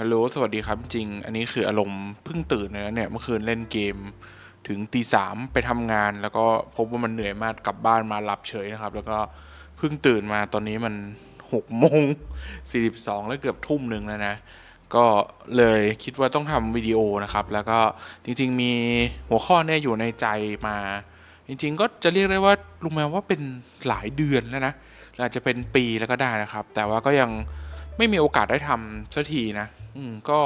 ฮัลโหล สวัสดีครับจริง อันนี้คืออารมณ์เพิ่งตื่นเลยนะเนี่ยเมื่อคืนเล่นเกม ถึงตีสามไปทำงาน แล้วก็พบว่ามันเหนื่อยมากกลับบ้านมาหลับเฉยนะครับ แล้วก็เพิ่งตื่นมาตอนนี้มันหกโมงสี่สิบสองแล้วเกือบทุ่มหนึ่งแล้วนะ ก็เลยคิดว่าต้องทำวิดีโอนะครับ แล้วก็จริง ๆ มีหัวข้อเนี่ยอยู่ในใจมา จริง ๆ ก็จะเรียกได้ว่าลุงแมวว่าเป็นหลายเดือนแล้วนะอาจจะเป็นปีแล้วก็ได้นะครับ แต่ว่าก็ยังไม่มีโอกาสได้ทำสักทีนะ อืมก็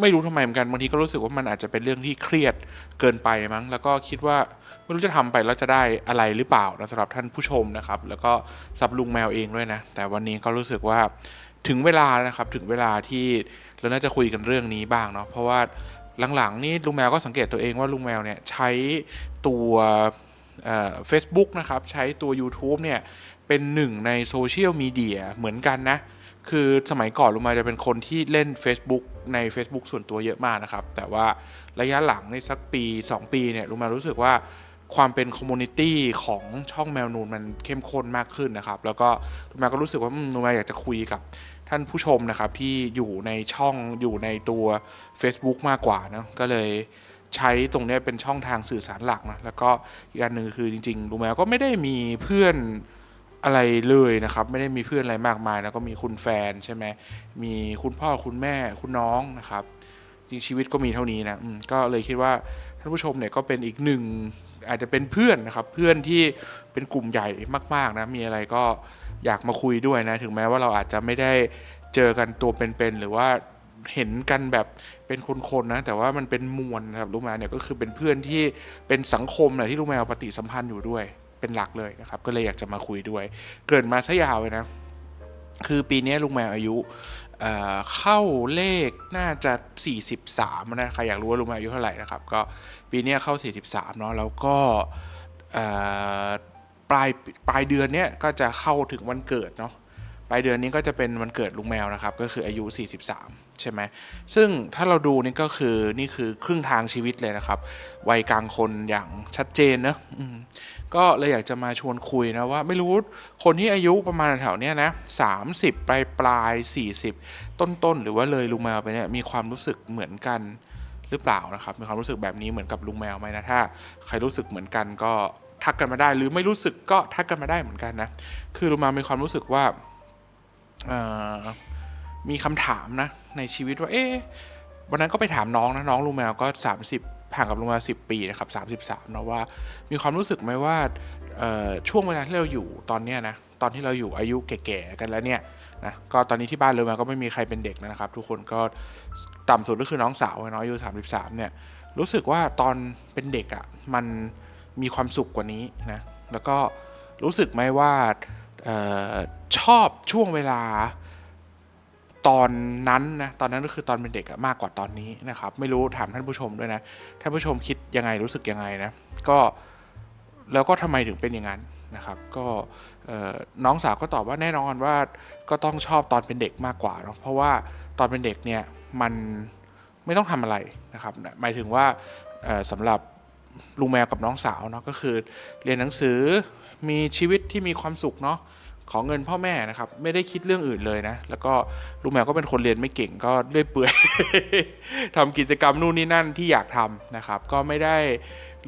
ไม่รู้ทำไมเหมือนกันบางทีก็รู้สึกว่ามันอาจจะเป็นเรื่องที่เครียดเกินไปมั้ง แล้วก็คิดว่าไม่รู้จะทำไปแล้วจะได้อะไรหรือเปล่านะสำหรับท่านผู้ชมนะครับ แล้วก็สำหรับลุงแมวเองด้วยนะ แต่วันนี้ก็รู้สึกว่าถึงเวลานะครับถึงเวลาที่เราน่าจะคุยกันเรื่องนี้บ้างเนาะเพราะว่าหลังๆนี่ลุงแมวก็สังเกตตัวเองว่าลุงแมวเนี่ยใช้ตัวเฟซบุ๊กนะครับใช้ตัว YouTube เนี่ยเป็นหนึ่งในโซเชียลมีเดียเหมือนกันนะ คือสมัยก่อนลุงมาจะเป็นคนที่เล่น Facebook ใน Facebook ส่วนตัวเยอะมากนะครับ แต่ว่าระยะหลังในสักปี 2 ปีเนี่ยลุงมารู้สึกว่าความเป็นคอมมูนิตี้ของช่องแมวนูนมันเข้มข้นมากขึ้นนะครับ แล้วก็ลุงมาก็รู้สึกว่าลุงมาอยากจะคุยกับท่านผู้ชมนะครับ ที่อยู่ในช่องอยู่ในตัว Facebook มากกว่านะก็เลยใช้ตรงนี้เป็นช่องทางสื่อสารหลักนะแล้วก็อีกอันหนึ่งคือจริงๆลุงแมวก็ไม่ได้มีเพื่อน อะไรเลยนะครับ ไม่ได้มีเพื่อนอะไรมากมายแล้วก็มีคุณแฟนใช่ไหมมีคุณพ่อคุณแม่คุณน้องนะครับ จริงชีวิตก็มีเท่านี้นะก็เลยคิดว่าท่านผู้ชมเนี่ยก็เป็นอีกหนึ่งอาจจะเป็นเพื่อนนะครับเพื่อนที่เป็นกลุ่มใหญ่มากๆนะมีอะไรก็อยากมาคุยด้วยนะถึงแม้ว่าเราอาจจะไม่ได้เจอกันตัวเป็นๆหรือว่าเห็นกันแบบเป็นคนๆนะ แต่ว่ามันเป็นมวลนะครับลูกแมวเนี่ยก็คือเป็นเพื่อนที่เป็นสังคมแหละที่ลูกแมวปฏิสัมพันธ์อยู่ด้วย เป็นหลักเลยนะครับ ก็เลยอยากจะมาคุยด้วย เกิดมาซะยาวเลยนะ คือปีนี้ลุงแมวอายุเเข้าเลขน่าจะ 43 นะใครอยากรู้ว่าลุงแมวอายุเท่าไหร่นะครับ ก็ปีนี้เข้า 43 เนาะแล้วก็ปลายปลายเดือนเนี้ยก็จะเข้าถึงวันเกิดเนาะปลายเดือนนี้ก็จะเป็นวันเกิดลุงแมวนะครับ ก็คืออายุ 43 ใช่ไหมซึ่งถ้าเราดูนี่ก็คือนี่คือครึ่งทางชีวิตเลยนะครับ วัยกลางคนอย่างชัดเจนเนอะ ก็เลยอยากจะมาชวนคุยนะว่าไม่รู้คนที่อายุประมาณแถวเนี้ยนะสามสิบปลายปลายสี่สิบต้นต้นๆ หรือว่าเลยลุงแมวไปเนี่ยมีความรู้สึกเหมือนกันหรือเปล่านะครับ มีความรู้สึกแบบนี้เหมือนกับลุงแมวไหมนะถ้าใครรู้สึกเหมือนกันก็ทักกันมาได้ หรือไม่รู้สึกก็ทักกันมาได้เหมือนกันนะคือลุงแมวมีความรู้สึกว่ามีคำถามนะในชีวิตว่าเอ๊ะวันนั้นก็ไปถามน้องนะน้องลุงแมวก็ 30 ห่างกับลงมว10 ปีนะครับ33เนาะว่า มีความรู้สึกไหมว่าช่วงเวลาที่เราอยู่ตอนเนี้ยนะตอนที่เราอยู่อายุแก่ๆกันแล้วเนี่ยนะก็ตอนนี้ที่บ้านลุงมวก็ไม่มีใครเป็นเด็กนะครับ ทุกคนก็ต่ำสุดก็คือน้องสาวน้องอายุ33เนี่ยรู้สึกว่าตอนเป็นเด็กอะ่ะมันมีความสุขกว่านี้นะแล้วก็รู้สึกไหมว่าออชอบช่วงเวลา ตอนนั้นนะตอนนั้นก็คือตอนเป็นเด็กมากกว่าตอนนี้นะครับ ไม่รู้ถามท่านผู้ชมด้วยนะท่านผู้ชมคิดยังไงรู้สึกยังไงนะก็แล้วก็ทำไมถึงเป็นอย่างนั้นนะครับก็น้องสาวก็ตอบว่าแน่นอนว่าก็ต้องชอบตอนเป็นเด็กมากกว่าเนาะเพราะว่าตอนเป็นเด็กเนี่ยมันไม่ต้องทำอะไรนะครับหมายถึงว่าเอ่อสำหรับลุงแมวกับน้องสาวเนาะก็คือเรียนหนังสือมีชีวิตที่มีความสุขเนาะ ขอเงินพ่อแม่นะครับ ไม่ได้คิดเรื่องอื่นเลยนะ แล้วก็ลุงแมวก็เป็นคนเรียนไม่เก่งก็เลื่อยเปื่อยทำกิจกรรมนู่นนี่นั่นที่อยากทำนะครับ ก็ไม่ได้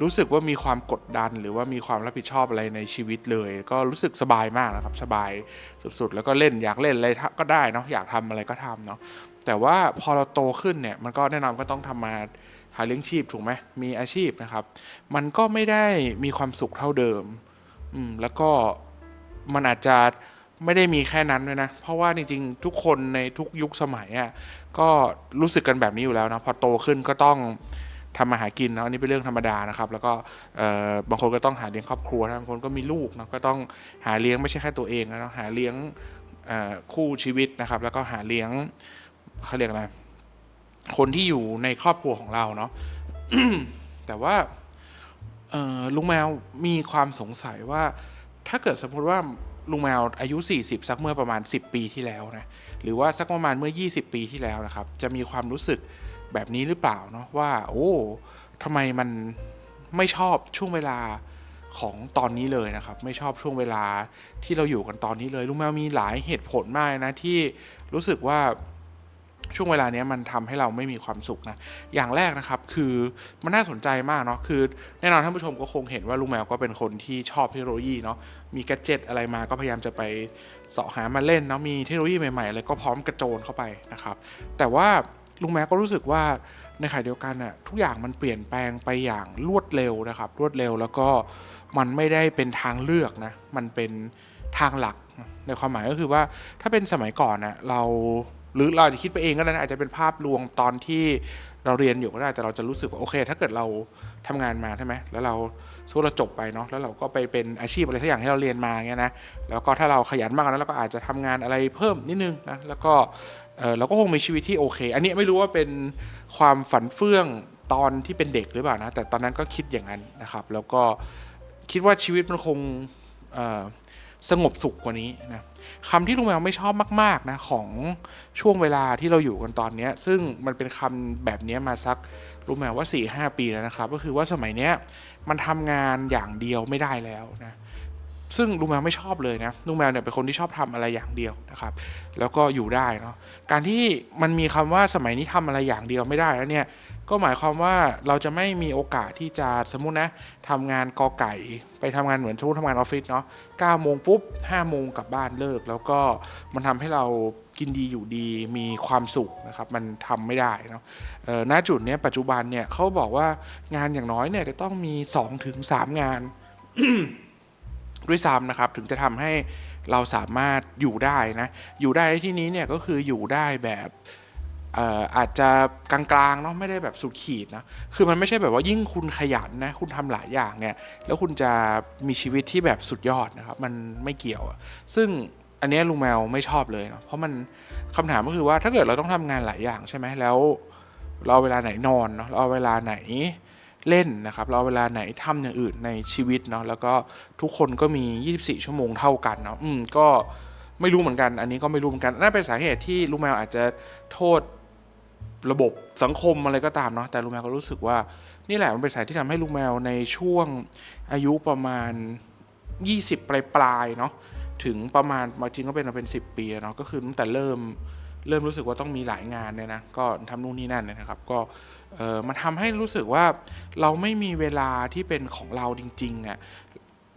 รู้สึกว่ามีความกดดัน หรือว่ามีความรับผิดชอบอะไรในชีวิตเลย ก็รู้สึกสบายมากนะครับ สบายสุดๆ แล้วก็เล่นอยากเล่นอะไรก็ได้เนาะอยากทำอะไรก็ทำเนาะแต่ว่าพอเราโตขึ้นเนี่ยมันก็แน่นอนก็ต้องทำมาหาเลี้ยงชีพถูกไหมมีอาชีพนะครับ มันก็ไม่ได้มีความสุขเท่าเดิมอืมแล้วก็ มันอาจจะไม่ได้มีแค่นั้นด้วยนะ เพราะว่าจริงๆ ทุกคนในทุกยุคสมัยอะก็รู้สึกกันแบบนี้อยู่แล้วนะพอโตขึ้นก็ต้องทำมาหากินเนาะอันนี้เป็นเรื่องธรรมดานะครับ แล้วก็บางคนก็ต้องหาเลี้ยงครอบครัวบางคนก็มีลูกเนาะก็ต้องหาเลี้ยงไม่ใช่แค่ตัวเองนะหาเลี้ยงคู่ชีวิตนะครับ แล้วก็หาเลี้ยงเขาเรียกอะไรคนที่อยู่ในครอบครัวของเราเนาะแต่ว่าลุงแมวมีความสงสัยว่าถ้าเกิดสมมติว่า ลุงแมวอายุ 40 สักเมื่อประมาณ 10 ปีที่แล้วนะหรือว่าสักประมาณเมื่อ 20 ปีที่แล้วนะครับ จะมีความรู้สึกแบบนี้หรือเปล่าเนาะว่า โอ้ทำไมมันไม่ชอบช่วงเวลาของตอนนี้เลยนะครับ ไม่ชอบช่วงเวลาที่เราอยู่กันตอนนี้เลยลุงแมวมีหลายเหตุผลมากนะที่รู้สึกว่า ช่วงเวลานี้มันทำให้เราไม่มีความสุขนะ อย่างแรกนะครับคือมันน่าสนใจมากเนาะคือแน่นอนท่านผู้ชมก็คงเห็นว่าลุงแมวก็เป็นคนที่ชอบเทคโนโลยีเนาะมีแกจิตอะไรมาก็พยายามจะไปเสาะหามาเล่นเนาะมีเทคโนโลยีใหม่ๆอะไรก็พร้อมกระโจนเข้าไปนะครับ แต่ว่าลุงแมวก็รู้สึกว่าในขณะเดียวกันน่ะทุกอย่างมันเปลี่ยนแปลงไปอย่างรวดเร็วนะครับ รวดเร็วแล้วก็มันไม่ได้เป็นทางเลือกนะมันเป็นทางหลักในความหมายก็คือว่าถ้าเป็นสมัยก่อนน่ะเรา หรือเราอาจจะคิดไปเองก็ได้นะอาจจะเป็นภาพลวงตอนที่เราเรียนอยู่ก็ได้แต่เราจะรู้สึกว่าโอเค ถ้าเกิดเราทำงานมาใช่ไหมแล้วเราสู้เราจบไปเนาะแล้วเราก็ไปเป็นอาชีพอะไรทุกอย่างที่เราเรียนมาเงี้ยนะแล้วก็ถ้าเราขยันมากก็นั้นเราก็อาจจะทำงานอะไรเพิ่มนิดนึงนะแล้วก็เออเราก็คงมีชีวิตที่โอเค อันนี้ไม่รู้ว่าเป็นความฝันเฟื่องตอนที่เป็นเด็กหรือเปล่านะแต่ตอนนั้นก็คิดอย่างนั้นนะครับ แล้วก็คิดว่าชีวิตมันคงเอ สงบสุขกว่านี้นะคำที่ลุงแมวไม่ชอบมากๆนะของช่วงเวลาที่เราอยู่กันตอนนี้ซึ่งมันเป็นคำแบบนี้มาสักลุงแมวว่า4ี่หปีแล้วนะครับ ก็คือว่าสมัยนี้มันทำงานอย่างเดียวไม่ได้แล้วนะ ซึ่งลุงแมวไม่ชอบเลยนะลุงแมวเนี่ยเป็นคนที่ชอบทำอะไรอย่างเดียวนะครับ แล้วก็อยู่ได้เนาะการที่มันมีคำว่าสมัยนี้ทำอะไรอย่างเดียวไม่ได้แล้วเนี่ยก็หมายความว่าเราจะไม่มีโอกาสที่จะสมมุตินะทำงานกอไก่ไปทำงานเหมือนสมมติทำงานออฟฟิศเนาะ9โมงปุ๊บ5โมงกลับบ้านเลิก แล้วก็มันทำให้เรากินดีอยู่ดีมีความสุขนะครับมันทำไม่ได้เนาะณจุดเนี้ยปัจจุบันเนี่ยเขาบอกว่างานอย่างน้อยเนี่ยจะต้องมี2-3ถึงงาน ด้วยซ้ำนะครับ ถึงจะทำให้เราสามารถอยู่ได้นะ อยู่ได้ที่นี้เนี่ยก็คืออยู่ได้แบบเอ่อาจจะกลางๆเนาะไม่ได้แบบสุดขีดนะคือมันไม่ใช่แบบว่ายิ่งคุณขยันนะคุณทำหลายอย่างเนี่ยแล้วคุณจะมีชีวิตที่แบบสุดยอดนะครับมันไม่เกี่ยว ซึ่งอันนี้ลุงแมวไม่ชอบเลยเนาะเพราะมันคำถามก็คือว่าถ้าเกิดเราต้องทำงานหลายอย่างใช่ไหมแล้ว เราเวลาไหนนอนเนาะเราเวลาไหน เล่นนะครับเราเวลาไหนทำอย่างอื่นในชีวิตเนาะแล้วก็ทุกคนก็มี 24 ชั่วโมงเท่ากันเนาะอืมก็ไม่รู้เหมือนกัน อันนี้ก็ไม่รู้เหมือนกันน่าเป็นสาเหตุที่ลุงแมวอาจจะโทษระบบสังคมอะไรก็ตามเนาะแต่ลุงแมวก็รู้สึกว่านี่แหละมันเป็นสาเหตุที่ทำให้ลุงแมวในช่วงอายุประมาณ 20 ปลายปลายๆเนาะถึงประมาณมาจริงก็เป็นมาเป็น 10 ปีเนาะก็คือตั้งแต่เริ่มเริ่มรู้สึกว่าต้องมีหลายงานเนี่ยนะก็ทำนู่นนี่นั่นเนี่ยนะครับ ก็ เออมันทำให้รู้สึกว่าเราไม่มีเวลาที่เป็นของเราจริงๆอะ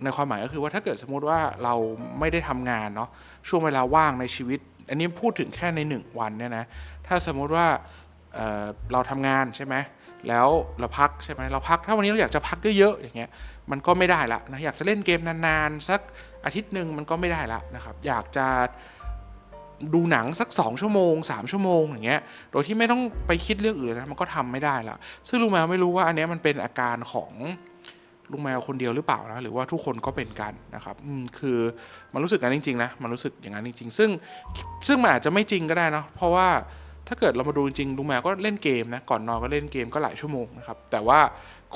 ในความหมายก็คือว่าถ้าเกิดสมมติว่าเราไม่ได้ทำงานเนาะช่วงเวลาว่างในชีวิต อันนี้พูดถึงแค่ในหนึ่งวันเนี่ยนะถ้าสมมุติว่าเเราทำงานใช่ไหมแล้วเราพักใช่ไหมเราพักถ้าวันนี้เราอยากจะพักเยอะๆอย่างเงี้ยมันก็ไม่ได้ละนะอยากจะเล่นเกมนานๆสักอาทิตย์หนึ่งมันก็ไม่ได้ละนะครับอยากจะ ดูหนังสัก 2 ชั่วโมง 3 ชั่วโมงอย่างเงี้ย โดยที่ไม่ต้องไปคิดเรื่องอื่นนะมันก็ทำไม่ได้ละซึ่งลุงแมวไม่รู้ว่าอันนี้มันเป็นอาการของลุงแมวคนเดียวหรือเปล่านะหรือว่าทุกคนก็เป็นกันนะครับอืมคือมันรู้สึกอย่างนั้นจริงๆนะมันรู้สึกอย่างนั้นจริง ๆ ซึ่งซึ่งมันอาจจะไม่จริงก็ได้เนาะเพราะว่าถ้าเกิดเรามาดูจริงลุงแมวก็เล่นเกมนะก่อนนอนก็เล่นเกมก็หลายชั่วโมงนะครับแต่ว่า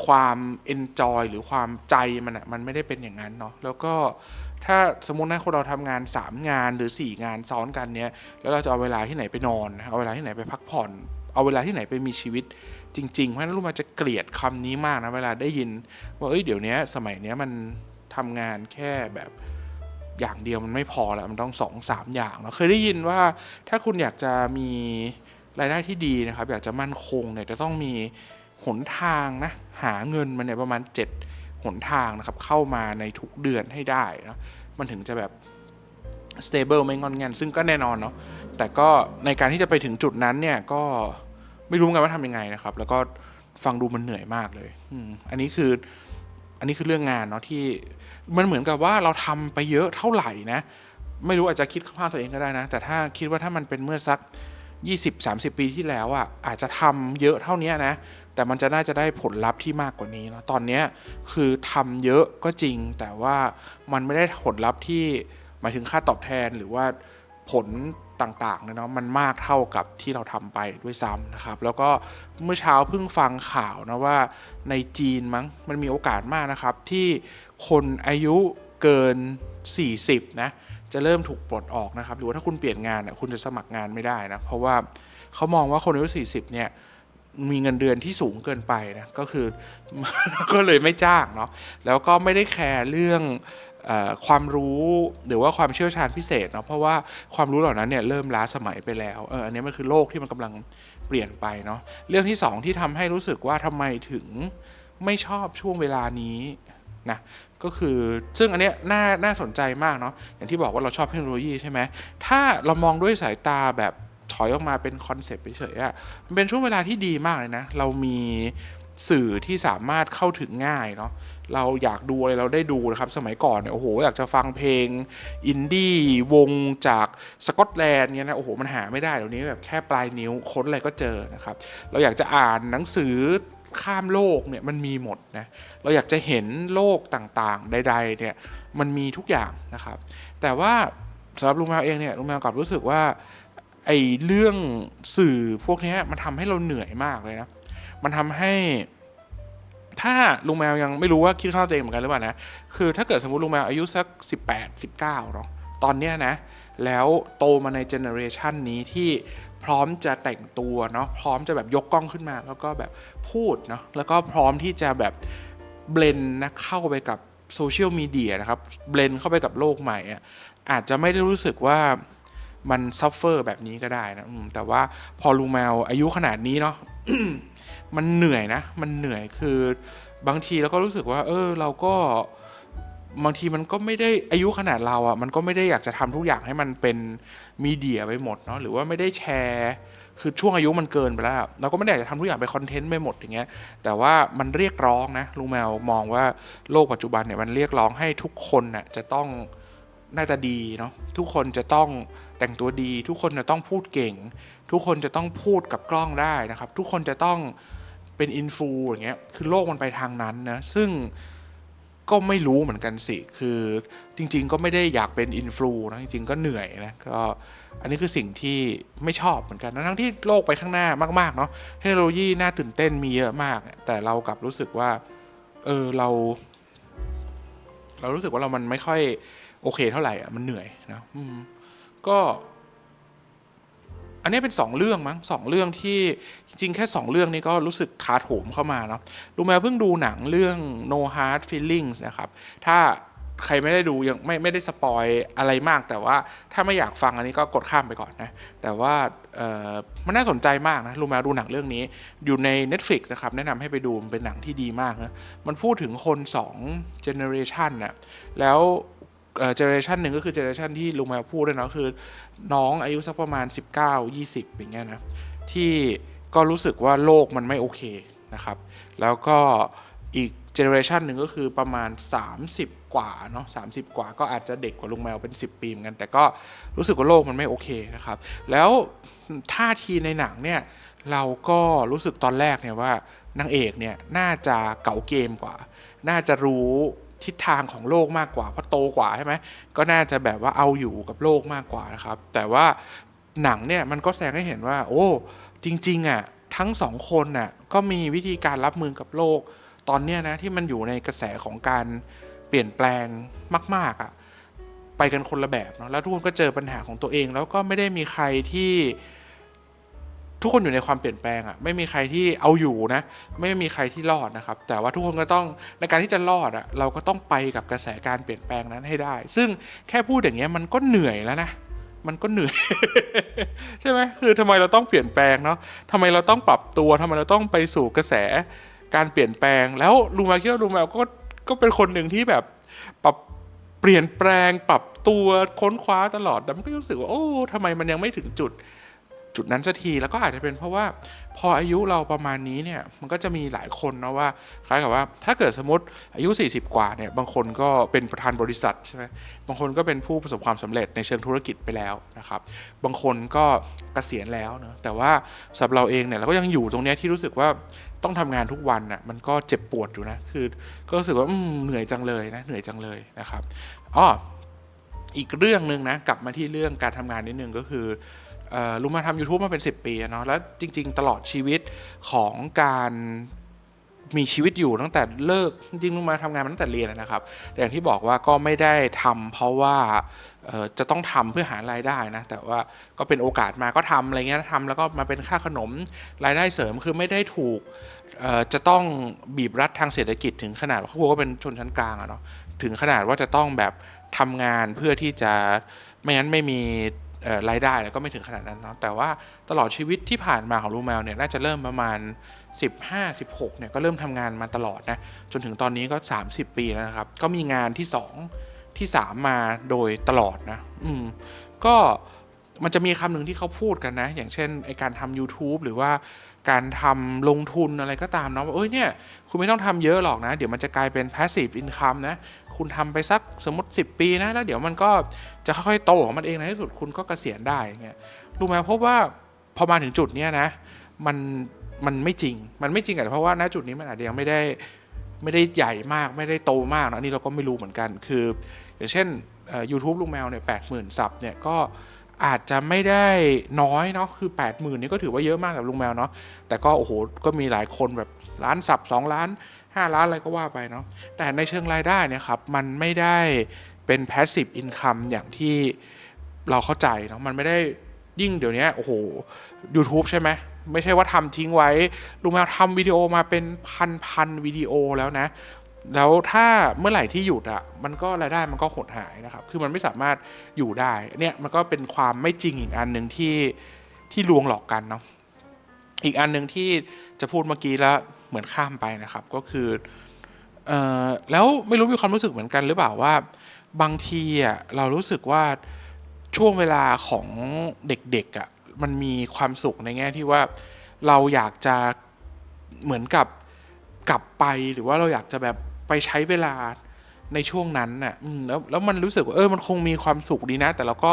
ความ enjoy หรือความใจมันอะมันไม่ได้เป็นอย่างนั้นเนาะแล้วก็ถ้าสมมตินะคนเราทำงาน 3 งานหรือ 4 งานซ้อนกันเนี้ยแล้วเราจะเอาเวลาที่ไหนไปนอน เอาเวลาที่ไหนไปพักผ่อน เอาเวลาที่ไหนไปมีชีวิตจริง ๆ เพราะฉะนั้นลูกมาจะเกลียดคำนี้มากนะเวลาได้ยิน ว่าเอ้ยเดี๋ยวนี้สมัยเนี้ยมันทำงานแค่แบบอย่างเดียวมันไม่พอแล้วมันต้องสองสามอย่างเราเคยได้ยินว่าถ้าคุณอยากจะมีรายได้ที่ดีนะครับ อยากจะมั่นคงเนี่ยจะต้องมี หนทางนะหาเงินมันเนี่ยประมาณ 7 หนทางนะครับ เข้ามาในทุกเดือนให้ได้นะมันถึงจะแบบ stable ไม่งอนแงนซึ่งก็แน่นอนเนาะแต่ก็ในการที่จะไปถึงจุดนั้นเนี่ยก็ไม่รู้กันว่าทำยังไงนะครับ แล้วก็ฟังดูมันเหนื่อยมากเลยอันนี้คืออันนี้คือเรื่องงานเนาะที่มันเหมือนกับว่าเราทำไปเยอะเท่าไหร่นะ ไม่รู้อาจจะคิดข้างตัวเองก็ได้นะ แต่ถ้าคิดว่าถ้ามันเป็นเมื่อสัก 20-30 ปีที่แล้วอะ่ะอาจจะทำเยอะเท่านี้นะ แต่มันจะน่าจะได้ผลลัพธ์ที่มากกว่านี้เนาะตอนนี้คือทำเยอะก็จริง แต่ว่ามันไม่ได้ผลลัพธ์ที่หมายถึงค่าตอบแทนหรือว่าผลต่างๆเนี่ยเนาะมันมากเท่ากับที่เราทำไปด้วยซ้ำนะครับ แล้วก็เมื่อเช้าเพิ่งฟังข่าวนะว่าในจีนมั้งมันมีโอกาสมากนะครับ ที่คนอายุเกิน 40 นะจะเริ่มถูกปลดออกนะครับ หรือว่าถ้าคุณเปลี่ยนงานเนี่ยคุณจะสมัครงานไม่ได้นะ เพราะว่าเขามองว่าคนอายุ 40 เนี่ย มีเงินเดือนที่สูงเกินไปนะก็คือก็เลยไม่จ้างเนาะแล้วก็ไม่ได้แคร์เรื่องอความรู้หรือว่าความเชี่ยวชาญพิเศษเนาะเพราะว่าความรู้เหล่านั้นเนี่ยเริ่มล้าสมัยไปแล้วเอออันนี้มันคือโลกที่มันกำลังเปลี่ยนไปเนาะเรื่องที่สองที่ทำให้รู้สึกว่าทำไมถึงไม่ชอบช่วงเวลานี้นะก็คือซึ่งอันเนี้ยน่าน่าสนใจมากเนาะอย่างที่บอกว่าเราชอบเทคโนโลยีใช่ไหมถ้าเรามองด้วยสายตาแบบ ถอยออกมาเป็นคอนเซปต์เฉยๆมันเป็นช่วงเวลาที่ดีมากเลยนะ เรามีสื่อที่สามารถเข้าถึงง่ายเนาะเราอยากดูอะไรเราได้ดูนะครับ สมัยก่อนเนี่ยโอ้โหอยากจะฟังเพลงอินดี้วงจากสกอตแลนด์เนี่ยนะโอ้โหมันหาไม่ได้เดี๋ยวนี้แบบแค่ปลายนิ้วค้นอะไรก็เจอนะครับ เราอยากจะอ่านหนังสือข้ามโลกเนี่ยมันมีหมดนะเราอยากจะเห็นโลกต่างๆ ใด ๆ เนี่ยมันมีทุกอย่างนะครับ แต่ว่าสำหรับลุงแมวเองเนี่ยลุงแมวกลับรู้สึกว่า ไอ้เรื่องสื่อพวกนี้มันทำให้เราเหนื่อยมากเลยนะ มันทำให้ ถ้าลุงแมวยังไม่รู้ว่าคิดเข้าตัวเองเหมือนกันหรือเปล่านะ คือถ้าเกิดสมมติลุงแมวอายุสัก 18 19เนาะ ตอนเนี้ยนะ แล้วโตมาในเจเนอเรชันนี้ที่พร้อมจะแต่งตัวเนาะ พร้อมจะแบบยกกล้องขึ้นมา แล้วก็แบบพูดเนาะ แล้วก็พร้อมที่จะแบบเบลนนะเข้าไปกับโซเชียลมีเดียนะครับ เบลนเข้าไปกับโลกใหม่อะอาจจะไม่ได้รู้สึกว่า มันซัฟเฟอร์แบบนี้ก็ได้นะแต่ว่าพอลุงแมวอายุขนาดนี้เนาะมันเหนื่อยนะ มันเหนื่อยคือบางทีเราก็รู้สึกว่า เออ เราก็บางทีมันก็ไม่ได้อายุขนาดเราอะ่ะมันก็ไม่ได้อยากจะทำทุกอย่างให้มันเป็นมีเดียไปหมดเนาะหรือว่าไม่ได้แชร์คือช่วงอายุมันเกินไปแล้วเราก็ไม่ได้อยากจะทำทุกอย่างเป็นคอนเทนต์ไปหมดอย่างเงี้ยแต่ว่ามันเรียกร้องนะลุงแมวมองว่าโลกปัจจุบันเนี่ยมันเรียกร้องให้ทุกคนน่ะจะต้อง น่าจะดีเนาะทุกคนจะต้องแต่งตัวดี ทุกคนจะต้องพูดเก่ง ทุกคนจะต้องพูดกับกล้องได้นะครับ ทุกคนจะต้องเป็นอินฟูอย่างเงี้ยคือโลกมันไปทางนั้นนะซึ่งก็ไม่รู้เหมือนกันสิ คือจริง ๆ ก็ไม่ได้อยากเป็นอินฟูนะ จริง ๆ ก็เหนื่อยนะ ก็อันนี้คือสิ่งที่ไม่ชอบเหมือนกันทั้งที่โลกไปข้างหน้ามาก ๆ เนาะ เทคโนโลยีน่าตื่นเต้นมีเยอะมาก แต่เรากลับรู้สึกว่า เออ เรา เรารู้สึกว่าเรามันไม่ค่อย โอเคเท่าไหร่อะมันเหนื่อยนะก็ อันนี้เป็น 2 เรื่องมั้งสองเรื่องที่จริงแค่ 2 เรื่องนี้ก็รู้สึกถาโถมเข้ามาเนาะลุงแมเพิ่งดูหนังเรื่อง No Hard Feelings นะครับ ถ้าใครไม่ได้ดูยังไม่ไม่ได้สปอยอะไรมาก แต่ว่าถ้าไม่อยากฟังอันนี้ก็กดข้ามไปก่อนนะ แต่ว่ามันน่าสนใจมากนะลุงแมดูหนังเรื่องนี้อยู่ใน Netflix นะครับ แนะนำให้ไปดูมันเป็นหนังที่ดีมากนะมันพูดถึงคน2 generation นะแล้ว เจเนอเรชันหนึ่งก็คือเจเนอเรชันที่ลุงแมวพูดด้วยเนาะคือน้องอายุสักประมาณ 19 20อย่างเงี้ยนะที่ก็รู้สึกว่าโลกมันไม่โอเคนะครับแล้วก็อีกเจเนอเรชันหนึ่งก็คือประมาณ 30 กว่าเนาะ30กว่าก็อาจจะเด็กกว่าลุงแมวเป็น 10 ปีเหมือนกัน แต่ก็รู้สึกว่าโลกมันไม่โอเคนะครับแล้วท่าทีในหนังเนี่ยเราก็รู้สึกตอนแรกเนี่ยว่านางเอกเนี่ยน่าจะเก่าเกมกว่า น่าจะรู้ ทิศทางของโลกมากกว่าเพราะโตกว่าใช่ไหมก็น่าจะแบบว่าเอาอยู่กับโลกมากกว่านะครับ แต่ว่าหนังเนี่ยมันก็แสดงให้เห็นว่า โอ้จริงๆอะทั้งสองคนน่ะก็มีวิธีการรับมือกับโลก ตอนเนี้ยนะที่มันอยู่ในกระแสของการเปลี่ยนแปลงมาก ๆอะไปกันคนละแบบเนาะแล้วทุกคนก็เจอปัญหาของตัวเอง แล้วก็ไม่ได้มีใครที่ ทุกคนอยู่ในความเปลี่ยนแปลงอะ่ะไม่มีใครที่เอาอยู่นะ ไม่มีใครที่รอดนะครับ แต่ว่าทุกคนก็ต้องในการที่จะรอดอะ่ะเราก็ต้องไปกับกระแสการเปลี่ยนแปลงนั้นให้ได้ ซึ่งแค่พูดอย่างเงี้ยมันก็เหนื่อยแล้วนะมันก็เหนื่อย ใช่ไหมคือทำไมเราต้องเปลี่ยนแปลงเนาะทำไมเราต้องปรับตัวทำไมเราต้องไปสู่กระแสการเปลี่ยนแปลง แล้วลุงมวคิดว่าลุงแมวก็ก็เป็นคนหนึ่งที่แบบปรับเปลี่ยนแปลงปรับตัวค้นคว้าตลอดแต่มันก็รู้สึกว่าโอ้ทำไมมันยังไม่ถึงจุด จุดนั้นสักทีแล้วก็อาจจะเป็นเพราะว่าพออายุเราประมาณนี้เนี่ยมันก็จะมีหลายคนนะว่าคล้ายกับว่า ถ้าเกิดสมมติอายุ 40 กว่าเนี่ยบางคนก็เป็นประธานบริษัทใช่ไหมบางคนก็เป็นผู้ประสบความสำเร็จในเชิงธุรกิจไปแล้วนะครับบางคนก็เกษียณแล้วเนะแต่ว่าสำหรับเราเองเนี่ยเราก็ยังอยู่ตรงเนี้ยที่รู้สึกว่าต้องทำงานทุกวันน่ะมันก็เจ็บปวดอยู่นะคือก็รู้สึกว่าอืมเหนื่อยจังเลยนะเหนื่อยจังเลยนะครับอ๋ออีกเรื่องหนึ่งนะกลับมาที่เรื่องการทำงานนิดนึงก็คือ ลุงมาทำ YouTube มาเป็น 10 ปีเนาะแล้วจริง ๆ ตลอดชีวิตของการมีชีวิตอยู่ตั้งแต่เลิกจริงๆลุงมาทำงานมาตั้งแต่เรียนนะครับ แต่อย่างที่บอกว่าก็ไม่ได้ทำเพราะว่าจะต้องทำเพื่อหารายได้นะ แต่ว่าก็เป็นโอกาสมาก็ทำอะไรเงี้ยทำแล้วก็มาเป็นค่าขนมรายได้เสริมคือไม่ได้ถูกจะต้องบีบรัดทางเศรษฐกิจถึงขนาดว่าครอบครัวก็เป็นชนชั้นกลางอะเนาะถึงขนาดว่าจะต้องแบบทำงานเพื่อที่จะไม่งั้นไม่มี รายได้แล้วก็ไม่ถึงขนาดนั้นเนาะแต่ว่าตลอดชีวิตที่ผ่านมาของลูแมวเนี่ยน่าจะเริ่มประมาณ 15 16เนี่ยก็เริ่มทำงานมาตลอดนะจนถึงตอนนี้ก็ 30 ปีแล้วนะครับ ก็มีงานที่ 2 ที่ 3 มาโดยตลอดนะอืมก็มันจะมีคำหนึ่งที่เขาพูดกันนะ อย่างเช่นไอการทำ YouTube หรือว่า การทำลงทุนอะไรก็ตามเนาะว่าเอ้ยเนี่ยคุณไม่ต้องทำเยอะหรอกนะ เดี๋ยวมันจะกลายเป็น passive income นะ คุณทำไปสักสมมติ 10 ปีนะ แล้วเดี๋ยวมันก็จะค่อยๆโตของมันเองในที่สุดคุณก็เกษียณได้อย่างเงี้ยรู้ไหมเพราะว่าพอมาถึงจุดเนี้ยนะมันมันไม่จริงมันไม่จริงอะเพราะว่าณจุดนี้มันอาจจะยังไม่ได้ไม่ได้ใหญ่มากไม่ได้โตมากนะอันนี่เราก็ไม่รู้เหมือนกันคือ อย่างเช่นยูทูบลุงแมวเนี่ยแปดหมื่นซับเนี่ยก็ อาจจะไม่ได้น้อยเนาะคือ 8 0,000นี่ก็ถือว่าเยอะมากกับลุงแมวเนาะแต่ก็โอ้โหก็มีหลายคนแบบล้านสับ2ล้าน 5 ล้านอะไรก็ว่าไปเนาะแต่ในเชิงรายได้เนี่ยครับมันไม่ได้เป็น passive income อย่างที่เราเข้าใจเนาะมันไม่ได้ยิ่งเดี๋ยวนี้โอ้โห YouTube ใช่ไหมไม่ใช่ว่าทำทิ้งไว้ลุงแมวทำวิดีโอมาเป็นพันพันวิดีโอแล้วนะ แล้วถ้าเมื่อไหร่ที่หยุดอะมันก็รายได้มันก็หดหายนะครับ คือมันไม่สามารถอยู่ได้ เนี่ยมันก็เป็นความไม่จริงอีกอันหนึ่งที่ที่ลวงหลอกกันเนาะ อีกอันหนึ่งที่จะพูดเมื่อกี้แล้วเหมือนข้ามไปนะครับ ก็คือเอ่อแล้วไม่รู้มีความรู้สึกเหมือนกันหรือเปล่าว่า บางทีอะเรารู้สึกว่าช่วงเวลาของเด็กๆอะมันมีความสุขในแง่ที่ว่าเราอยากจะเหมือนกับกลับไปหรือว่าเราอยากจะแบบ ไปใช้เวลาในช่วงนั้นน่ะแล้วแล้วมันรู้สึกว่าเออมันคงมีความสุขดีนะ แต่เราก็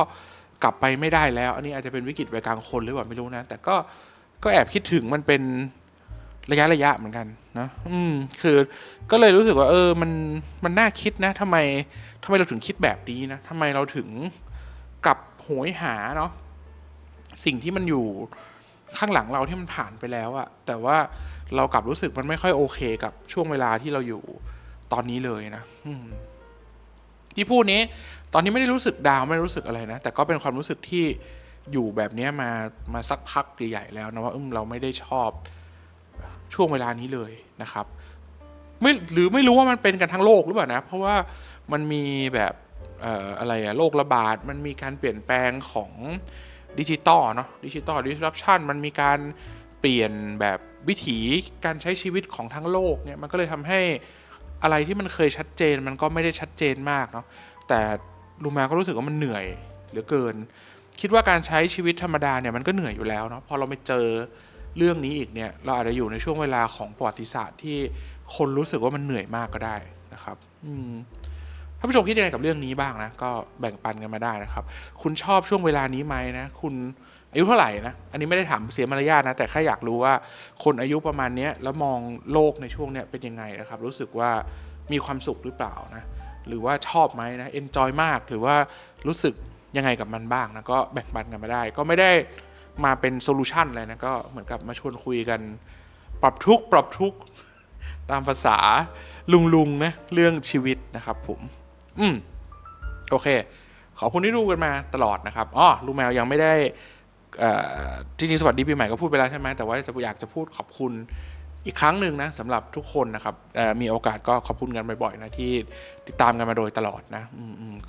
กลับไปไม่ได้แล้ว อันนี้อาจจะเป็นวิกฤตวัยกลางคนหรือเปล่าไม่รู้นะ แต่ก็ก็แอบคิดถึงมันเป็นระยะระยะเหมือนกันนะอืมคือก็เลยรู้สึกว่า เออมันมันน่าคิดนะทำไมทำไมเราถึงคิดแบบนี้นะทำไมเราถึงกลับโหยหาเนาะสิ่งที่มันอยู่ข้างหลังเราที่มันผ่านไปแล้วอะแต่ว่าเรากลับรู้สึกมันไม่ค่อยโอเคกับช่วงเวลาที่เราอยู่ ตอนนี้เลยนะที่พูดนี้ ตอนนี้ไม่ได้รู้สึกดาวไม่ได้รู้สึกอะไรนะ แต่ก็เป็นความรู้สึกที่อยู่แบบนี้มามาสักพักใหญ่ๆแล้วนะว่าเอมเราไม่ได้ชอบช่วงเวลานี้เลยนะครับไม่หรือไม่รู้ว่ามันเป็นกันทั้งโลกหรือเปล่านะ เพราะว่ามันมีแบบเอ่ออะไรอะโรคระบาด มันมีการเปลี่ยนแปลงของดิจิตอลเนาะดิจิตอลดิสรัปชันมันมีการเปลี่ยนแบบวิถีการใช้ชีวิตของทั้งโลกเนี่ยมันก็เลยทำให้ อะไรที่มันเคยชัดเจนมันก็ไม่ได้ชัดเจนมากเนาะแต่ลูมาก็รู้สึกว่ามันเหนื่อยเหลือเกิน คิดว่าการใช้ชีวิตธรรมดาเนี่ยมันก็เหนื่อยอยู่แล้วเนาะพอเราไปเจอเรื่องนี้อีกเนี่ยเราอาจจะอยู่ในช่วงเวลาของประวัติศาสตร์ที่คนรู้สึกว่ามันเหนื่อยมากก็ได้นะครับ อืมท่านผู้ชมคิดยังไงกับเรื่องนี้บ้างนะ ก็แบ่งปันกันมาได้นะครับ คุณชอบช่วงเวลานี้ไหมนะ คุณ อายุเท่าไหร่นะ อันนี้ไม่ได้ถามเสียมารยาทนะ แต่แค่อยากรู้ว่าคนอายุประมาณนี้แล้วมองโลกในช่วงเนี้ยเป็นยังไงนะครับ รู้สึกว่ามีความสุขหรือเปล่านะ หรือว่าชอบไหมนะเอนจอยมาก หรือว่ารู้สึกยังไงกับมันบ้างนะ ก็แบ่งปันกันมาได้ ก็ไม่ได้มาเป็นโซลูชันอะไรนะ ก็เหมือนกับมาชวนคุยกัน ปรับทุกปรับทุกตามภาษาลุงๆนะเรื่องชีวิตนะครับผม อืมโอเค ขอบคุณที่ดูกันมาตลอดนะครับอ๋อลุงแมวยังไม่ได้ จริงๆสวัสดีปีใหม่ก็พูดไปแล้วใช่ไหมแต่ว่าจะอยากจะพูดขอบคุณอีกครั้งหนึ่งนะสำหรับทุกคนนะครับมีโอกาสก็ขอบคุณกันบ่อยๆนะที่ติดตามกันมาโดยตลอดนะ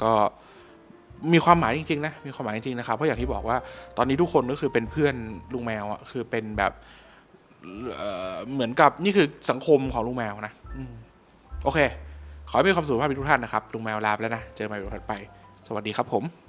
ก็มีความหมายจริงๆนะมีความหมายจริงๆนะครับเพราะอย่างที่บอกว่าตอนนี้ทุกคนก็คือเป็นเพื่อนลุงแมวอะคือเป็นแบบเหมือนกับนี่คือสังคมของลุงแมวนะอโอเค ขอให้มีความสุขภาพทุกท่านนะครับลุงแมวลาไปแล้วนะเจอกันใหม่วันถัดไป สวัสดีครับผม